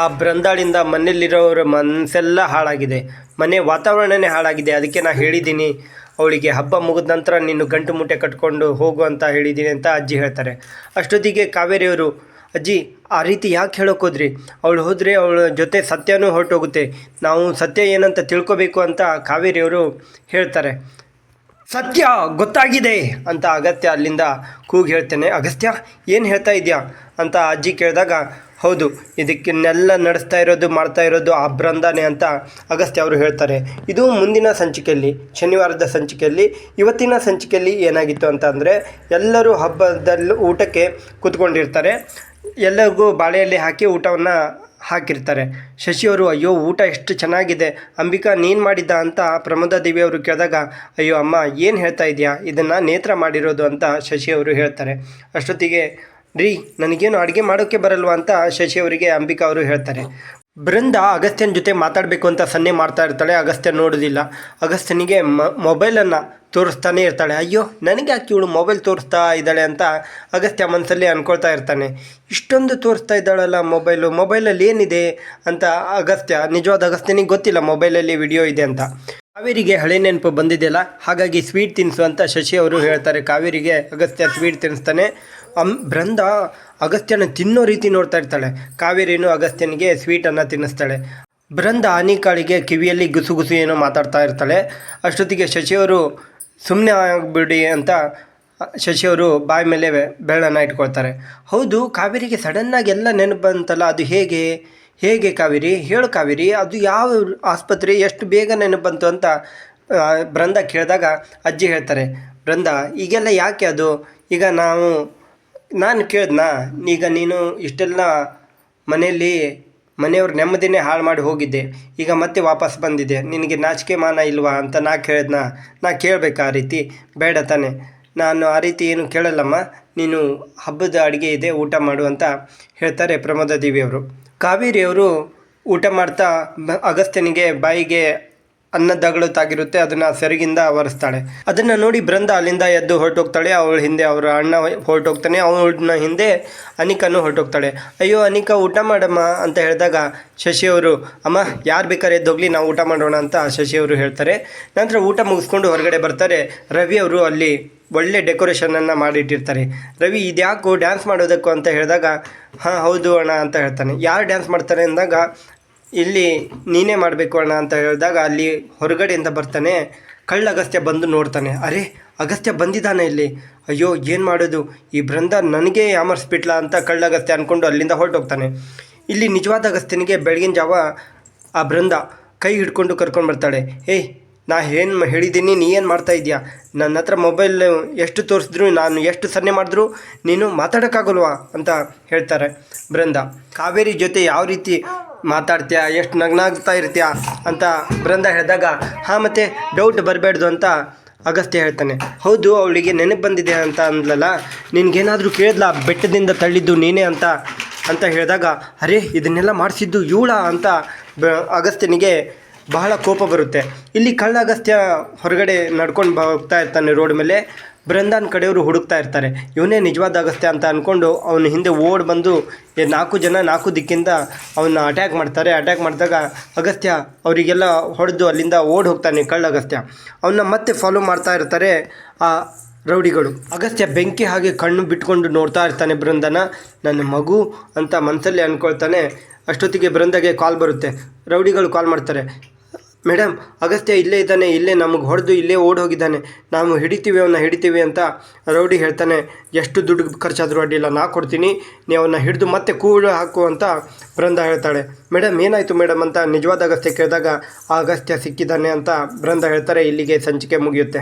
ಆ ಬ್ರಂದಾಳಿಂದ ಮನೆಯಲ್ಲಿರೋರ ಮನಸ್ಸೆಲ್ಲ ಹಾಳಾಗಿದೆ. ಮನೆ ವಾತಾವರಣನೇ ಹಾಳಾಗಿದೆ. ಅದಕ್ಕೆ ನಾನು ಹೇಳಿದ್ದೀನಿ, ಅವಳಿಗೆ ಹಬ್ಬ ಮುಗಿದ ನಂತರ ನೀನು ಗಂಟು ಮುಟ್ಟೆ ಕಟ್ಕೊಂಡು ಹೋಗು ಅಂತ ಹೇಳಿದ್ದೀನಿ ಅಂತ ಅಜ್ಜಿ ಹೇಳ್ತಾರೆ. ಅಷ್ಟೊತ್ತಿಗೆ ಕಾವೇರಿಯವರು, ಅಜ್ಜಿ, ಆ ರೀತಿ ಯಾಕೆ ಹೇಳೋಕೆ ಹೋದ್ರಿ? ಅವಳು ಹೋದರೆ ಅವಳ ಜೊತೆ ಸತ್ಯನೂ ಹೊರಟೋಗುತ್ತೆ. ನಾವು ಸತ್ಯ ಏನಂತ ತಿಳ್ಕೊಬೇಕು ಅಂತ ಕಾವೇರಿಯವರು ಹೇಳ್ತಾರೆ. ಸತ್ಯ ಗೊತ್ತಾಗಿದೆ ಅಂತ ಅಗತ್ಯ ಅಲ್ಲಿಂದ ಕೂಗಿ ಹೇಳ್ತೇನೆ. ಅಗಸ್ತ್ಯ, ಏನು ಹೇಳ್ತಾ ಇದೆಯಾ? ಅಂತ ಅಜ್ಜಿ ಕೇಳಿದಾಗ ಹೌದು, ಇದಕ್ಕನ್ನೆಲ್ಲ ನಡೆಸ್ತಾ ಇರೋದು, ಮಾಡ್ತಾ ಇರೋದು ಆ ಬೃಂದಾನೆ ಅಂತ ಅಗಸ್ತ್ಯ ಅವರು ಹೇಳ್ತಾರೆ. ಇದು ಮುಂದಿನ ಸಂಚಿಕೆಯಲ್ಲಿ, ಶನಿವಾರದ ಸಂಚಿಕೆಯಲ್ಲಿ, ಇವತ್ತಿನ ಸಂಚಿಕೆಯಲ್ಲಿ ಏನಾಗಿತ್ತು ಅಂತ ಎಲ್ಲರೂ ಹಬ್ಬದಲ್ಲಿ ಊಟಕ್ಕೆ ಕೂತ್ಕೊಂಡಿರ್ತಾರೆ. ಎಲ್ಲರಿಗೂ ಬಾಳೆಯಲ್ಲಿ ಹಾಕಿ ಊಟವನ್ನು ಹಾಕಿರ್ತಾರೆ. ಶಶಿಯವರು ಅಯ್ಯೋ, ಊಟ ಎಷ್ಟು ಚೆನ್ನಾಗಿದೆ, ಅಂಬಿಕಾ ನೀನು ಮಾಡಿದ್ದ ಅಂತ ಪ್ರಮೋದ ದೇವಿ ಅವರು ಕೇಳಿದಾಗ, ಅಯ್ಯೋ, ಅಮ್ಮ, ಏನು ಹೇಳ್ತಾ ಇದೆಯಾ? ಇದನ್ನು ನೇತ್ರ ಮಾಡಿರೋದು ಅಂತ ಶಶಿಯವರು ಹೇಳ್ತಾರೆ. ಅಷ್ಟೊತ್ತಿಗೆ ರೀ, ನನಗೇನು ಅಡುಗೆ ಮಾಡೋಕ್ಕೆ ಬರಲ್ವಾ ಅಂತ ಶಶಿ ಅವರಿಗೆ ಅಂಬಿಕಾ ಅವರು ಹೇಳ್ತಾರೆ. ಬೃಂದ ಅಗಸ್ತ್ಯನ ಜೊತೆ ಮಾತಾಡಬೇಕು ಅಂತ ಸನ್ನೆ ಮಾಡ್ತಾ ಇರ್ತಾಳೆ ಅಗಸ್ತ್ಯ ನೋಡೋದಿಲ್ಲ. ಅಗಸ್ತ್ಯನಿಗೆ ಮ, ಮೊಬೈಲನ್ನು ತೋರಿಸ್ತಾನೆ ಇರ್ತಾಳೆ. ಅಯ್ಯೋ ನನಗೆ ಯಾಕೆ ಇವಳು ಮೊಬೈಲ್ ತೋರಿಸ್ತಾ ಇದ್ದಾಳೆ ಅಂತ ಅಗಸ್ತ್ಯ ಮನಸ್ಸಲ್ಲಿ ಅಂದ್ಕೊಳ್ತಾ ಇರ್ತಾನೆ. ಇಷ್ಟೊಂದು ತೋರಿಸ್ತಾ ಇದ್ದಾಳಲ್ಲ ಮೊಬೈಲು, ಮೊಬೈಲಲ್ಲಿ ಏನಿದೆ ಅಂತ ಅಗಸ್ತ್ಯ, ನಿಜವಾದ ಅಗಸ್ತ್ಯನಿಗೆ ಗೊತ್ತಿಲ್ಲ ಮೊಬೈಲಲ್ಲಿ ವಿಡಿಯೋ ಇದೆ ಅಂತ. ಕಾವೇರಿಗೆ ಹಳೆ ನೆನಪು ಬಂದಿದೆಯಲ್ಲ, ಹಾಗಾಗಿ ಸ್ವೀಟ್ ತಿನ್ನಿಸು ಅಂತ ಶಶಿ ಅವರು ಹೇಳ್ತಾರೆ. ಕಾವೇರಿಗೆ ಅಗಸ್ತ್ಯ ಸ್ವೀಟ್ ತಿನ್ನಿಸ್ತಾನೆ ಅಂ ಬೃಂದ ಅಗಸ್ತ್ಯನ ತಿನ್ನೋ ರೀತಿ ನೋಡ್ತಾ ಇರ್ತಾಳೆ. ಕಾವೇರಿನೂ ಅಗಸ್ತ್ಯನಿಗೆ ಸ್ವೀಟನ್ನು ತಿನ್ನಿಸ್ತಾಳೆ. ಬೃಂದ ಆನಿಕಾಳಿಗೆ ಕಿವಿಯಲ್ಲಿ ಗುಸು ಗುಸು ಏನೋ ಮಾತಾಡ್ತಾ ಇರ್ತಾಳೆ. ಅಷ್ಟೊತ್ತಿಗೆ ಶಶಿಯವರು ಸುಮ್ಮನೆ ಆಗಿಬಿಡಿ ಅಂತ ಶಶಿಯವರು ಬಾಯಿ ಮೇಲೆ ಬೆಳ್ಳನ್ನು ಇಟ್ಕೊಳ್ತಾರೆ. ಹೌದು, ಕಾವೇರಿಗೆ ಸಡನ್ನಾಗಿ ಎಲ್ಲ ನೆನಪು ಬಂತಲ್ಲ, ಅದು ಹೇಗೆ? ಹೇಗೆ ಕಾವೇರಿ? ಹೇಳು ಕಾವೇರಿ, ಅದು ಯಾವ ಆಸ್ಪತ್ರೆ, ಎಷ್ಟು ಬೇಗ ನೆನಪು ಬಂತು ಅಂತ ಬೃಂದ ಕೇಳಿದಾಗ ಅಜ್ಜಿ ಹೇಳ್ತಾರೆ. ಬೃಂದ ಈಗೆಲ್ಲ ಯಾಕೆ ಅದು? ಈಗ ನಾವು ನಾನು ಕೇಳಿದ್ನಾ, ಈಗ ನೀನು ಇಷ್ಟೆಲ್ಲ ಮನೆಯಲ್ಲಿ ಮನೆಯವ್ರ ನೆಮ್ಮದಿನೇ ಹಾಳು ಮಾಡಿ ಹೋಗಿದ್ದೆ. ಈಗ ಮತ್ತೆ ವಾಪಸ್ ಬಂದಿದೆ ನಿನಗೆ ನಾಚಿಕೆ ಮಾನ ಇಲ್ವಾ ಅಂತ ನಾ ಕೇಳಿದ್ನ? ನಾ ಕೇಳಬೇಕು ಆ ರೀತಿ. ಬೇಡ ತಾನೆ. ನಾನು ಆ ರೀತಿ ಏನು ಕೇಳಲ್ಲಮ್ಮ. ನೀನು ಹಬ್ಬದ ಅಡುಗೆ ಇದೆ, ಊಟ ಮಾಡು ಅಂತ ಹೇಳ್ತಾರೆ ಪ್ರಮೋದ ದೇವಿಯವರು. ಕಾವೇರಿಯವರು ಊಟ ಮಾಡ್ತಾ ಅಗಸ್ತ್ಯನಿಗೆ ಬಾಯಿಗೆ ಅನ್ನದಗಳು ತಾಗಿರುತ್ತೆ ಅದನ್ನ ಸೆರಗಿಂದ ಆವರಿಸ್ತಾಳೆ. ಅದನ್ನ ನೋಡಿ ಬೃಂದ ಅಲ್ಲಿಂದ ಎದ್ದು ಹೊರಟೋಗ್ತಾಳೆ. ಅವಳ ಹಿಂದೆ ಅವರ ಅಣ್ಣ ಹೊರಟೋಗ್ತಾನೆ. ಅವಳನ್ನ ಹಿಂದೆ ಅನಿಕನು ಹೊರಟೋಗ್ತಾಳೆ. ಅಯ್ಯೋ, ಅನಿಕ, ಊಟ ಮಾಡಮ್ಮ ಅಂತ ಹೇಳಿದಾಗ ಶಶಿಯವರು, ಅಮ್ಮ, ಯಾರು ಬೇಕಾದ್ರೆ ಎದ್ದೋಗ್ಲಿ ನಾವು ಊಟ ಮಾಡೋಣ ಅಂತ ಶಶಿಯವರು ಹೇಳ್ತಾರೆ. ನಂತರ ಊಟ ಮುಗಿಸ್ಕೊಂಡು ಹೊರಗಡೆ ಬರ್ತಾರೆ. ರವಿ ಅವರು ಅಲ್ಲಿ ಒಳ್ಳೆ ಡೆಕೋರೇಷನನ್ನು ಮಾಡಿಟ್ಟಿರ್ತಾರೆ. ರವಿ, ಇದ್ಯಾಕೋ, ಡ್ಯಾನ್ಸ್ ಮಾಡೋದಕ್ಕೂ? ಅಂತ ಹೇಳಿದಾಗ, ಹಾಂ, ಹೌದು ಅಣ್ಣ ಅಂತ ಹೇಳ್ತಾನೆ. ಯಾರು ಡ್ಯಾನ್ಸ್ ಮಾಡ್ತಾರೆ ಅಂದಾಗ ಇಲ್ಲಿ ನೀನೇ ಮಾಡಬೇಕು ಅಣ್ಣ ಅಂತ ಹೇಳಿದಾಗ ಅಲ್ಲಿ ಹೊರಗಡೆಯಿಂದ ಬರ್ತಾನೆ, ಕಳ್ಳ ಅಗಸ್ತ್ಯ ಬಂದು ನೋಡ್ತಾನೆ. ಅರೆ, ಅಗಸ್ತ್ಯ ಬಂದಿದ್ದಾನೆ ಇಲ್ಲಿ. ಅಯ್ಯೋ, ಏನು ಮಾಡೋದು? ಈ ಬೃಂದ ನನಗೆ ಯಾಮರ್ಸ್ಬಿಟ್ಲಾ ಅಂತ ಕಳ್ಳ ಅಗಸ್ತ್ಯ ಅಂದ್ಕೊಂಡು ಅಲ್ಲಿಂದ ಹೊರಟೋಗ್ತಾನೆ. ಇಲ್ಲಿ ನಿಜವಾದ ಅಗಸ್ತ್ಯನಿಗೆ ಬೆಳಗಿನ ಜಾವ ಆ ಬೃಂದ ಕೈ ಹಿಡ್ಕೊಂಡು ಕರ್ಕೊಂಡು ಬರ್ತಾಳೆ. ಏಯ್ ನಾ ಏನು ಹೇಳಿದ್ದೀನಿ ನೀ ಏನು ಮಾಡ್ತಾ ಇದೀಯಾ? ನನ್ನ ಹತ್ರ ಮೊಬೈಲ್ ಎಷ್ಟು ತೋರಿಸಿದ್ರು, ನಾನು ಎಷ್ಟು ಸನ್ನೆ ಮಾಡಿದ್ರು, ನೀನು ಮಾತಾಡೋಕ್ಕಾಗಲ್ವಾ ಅಂತ ಹೇಳ್ತಾರೆ. ಬೃಂದ, ಕಾವೇರಿ ಜೊತೆ ಯಾವ ರೀತಿ ಮಾತಾಡ್ತೀಯಾ? ಎಷ್ಟು ನಗ್ನಾಗ್ತಾ ಇರ್ತೀಯಾ? ಅಂತ ಬೃಂದ ಹೇಳಿದಾಗ, ಹಾಂ ಮತ್ತೆ ಡೌಟ್ ಬರಬೇಡ್ದು ಅಂತ ಅಗಸ್ತ್ಯ ಹೇಳ್ತಾನೆ. ಹೌದು, ಅವಳಿಗೆ ನೆನಪು ಬಂದಿದೆ ಅಂತ ಅಂದ್ಲಲ್ಲ, ನಿನಗೇನಾದರೂ ಕೇಳಿದ್ಲ? ಬೆಟ್ಟದಿಂದ ತಳ್ಳಿದ್ದು ನೀನೇ ಅಂತ ಅಂತ ಹೇಳಿದಾಗ, ಅರೆ, ಇದನ್ನೆಲ್ಲ ಮಾಡಿಸಿದ್ದು ಇವಳ? ಅಂತ ಬ ಅಗಸ್ತ್ಯನಿಗೆ ಬಹಳ ಕೋಪ ಬರುತ್ತೆ. ಇಲ್ಲಿ ಕಳ್ಳ ಅಗಸ್ತ್ಯ ಹೊರಗಡೆ ನಡ್ಕೊಂಡು ಹೋಗ್ತಾ ಇರ್ತಾನೆ ರೋಡ್ ಮೇಲೆ. ಬೃಂದಾನ್ ಕಡೆಯವರು ಹುಡುಕ್ತಾ ಇರ್ತಾರೆ. ಇವನೇ ನಿಜವಾದ ಅಗಸ್ತ್ಯ ಅಂತ ಅಂದ್ಕೊಂಡು ಅವನ ಹಿಂದೆ ಓಡ್ ಬಂದು ನಾಲ್ಕು ಜನ ನಾಲ್ಕು ದಿಕ್ಕಿಂದ ಅವನ್ನ ಅಟ್ಯಾಕ್ ಮಾಡ್ತಾರೆ. ಅಟ್ಯಾಕ್ ಮಾಡಿದಾಗ ಅಗಸ್ತ್ಯ ಅವರಿಗೆಲ್ಲ ಹೊಡೆದು ಅಲ್ಲಿಂದ ಓಡ್ ಹೋಗ್ತಾನೆ ಕಳ್ಳ ಅಗಸ್ತ್ಯ ಅವನ್ನ ಮತ್ತೆ ಫಾಲೋ ಮಾಡ್ತಾ ಇರ್ತಾರೆ ಆ ರೌಡಿಗಳು. ಅಗಸ್ತ್ಯ ಬೆಂಕಿ ಹಾಗೆ ಕಣ್ಣು ಬಿಟ್ಕೊಂಡು ನೋಡ್ತಾ ಇರ್ತಾನೆ ಬೃಂದನ. ನನ್ನ ಮಗು ಅಂತ ಮನಸ್ಸಲ್ಲಿ ಅಂದ್ಕೊಳ್ತಾನೆ ಅಷ್ಟೊತ್ತಿಗೆ ಬೃಂದಗೆ ಕಾಲ್ ಬರುತ್ತೆ. ರೌಡಿಗಳು ಕಾಲ್ ಮಾಡ್ತಾರೆ. ಮೇಡಮ್, ಅಗಸ್ತ್ಯ ಇಲ್ಲೇ ಇದ್ದಾನೆ, ಇಲ್ಲೇ ನಮಗೆ ಹೊಡೆದು ಇಲ್ಲೇ ಓಡಿ ಹೋಗಿದ್ದಾನೆ ನಾವು ಹಿಡಿತೀವಿ ಅವನ್ನ ಹಿಡಿತೀವಿ ಅಂತ ರೌಡಿ ಹೇಳ್ತಾನೆ. ಎಷ್ಟು ದುಡ್ಡು ಖರ್ಚಾದರೂ ಅಡ್ಡಿಲ್ಲ, ನಾ ಕೊಡ್ತೀನಿ ನೀವು ಅವನ್ನ ಹಿಡಿದು ಮತ್ತೆ ಕೂಳು ಹಾಕು ಅಂತ ಬೃಂದ ಹೇಳ್ತಾಳೆ. ಮೇಡಮ್, ಏನಾಯಿತು ಮೇಡಮ್ ಅಂತ ನಿಜವಾದ ಅಗಸ್ತ್ಯ ಕೇಳಿದಾಗ, ಆ ಅಗಸ್ತ್ಯ ಸಿಕ್ಕಿದ್ದಾನೆ ಅಂತ ಬೃಂದ ಹೇಳ್ತಾರೆ, ಇಲ್ಲಿಗೆ ಸಂಚಿಕೆ ಮುಗಿಯುತ್ತೆ.